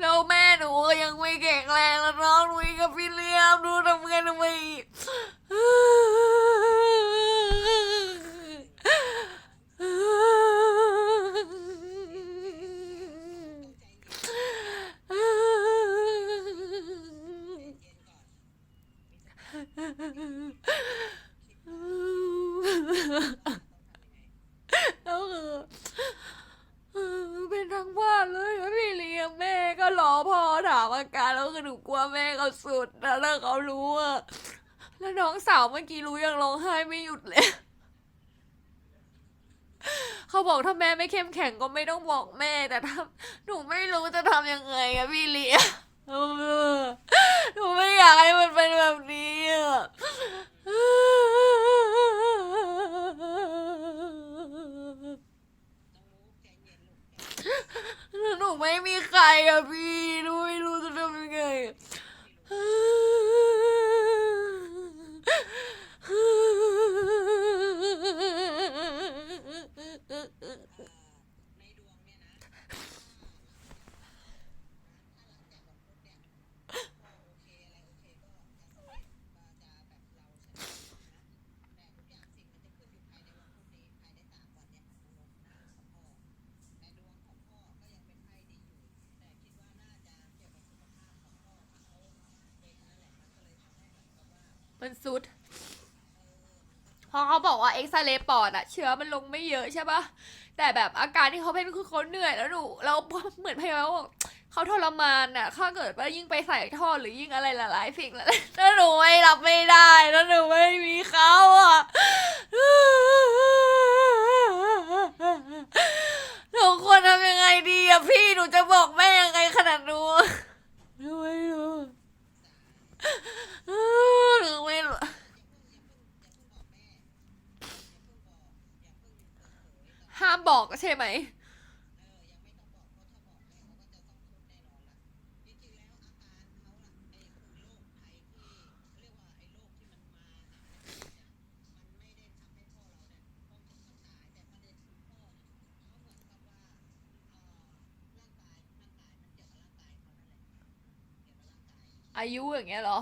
แล้วแม่หนูยังไม่แข็งแรงแล้วน้องหนูกับพี่เลี้ยงดูทำไงทำไมแล้วคือามอาการแล้วคือหนูกลัวแม่เขาสุดแล้วเขารู้อะแล้วน้องสาวเมื่อกี้รู้ยังร้องไห้ไม่หยุดเลย เขาบอกถ้าแม่ไม่เข้มแข็งก็ไม่ต้องบอกแม่ แต่ถ้าหนูไม่รู้จะทำยังไงอะพี่เลี้ยหนูไม่อยากให้มันเป็นแบบนี้อะแล้วหนูไม่มีใครอะพี่หนูไม่รู้จะทำยังไงอะ มันสุดพราะเขาบอกว่าเอ็กซเรย์ปอดอะเชื้อมันลงไม่เยอะใช่ปะแต่แบบอาการที่เขาเป็นคือเขาเหนื่อยแล้วหนูแล้วเหมือนพยาบาลบอกเขาทรมานอะถ้าเกิดว่ายิ่งไปใส่ท่อหรือยิ่งอะไรหลายๆสิ่งหลายๆถ้าหนูไม่รับไม่ได้ถ้าหนูไม่มีเขาอะหนูควรทำยังไงดีอะพี่หนูจะบอกแม่ยังไงขนาดหนูหนูไม่รู้หนูไม่รู้ ห้ามบอกใช่ไหมอายุอย่างเงี้ยเหรอ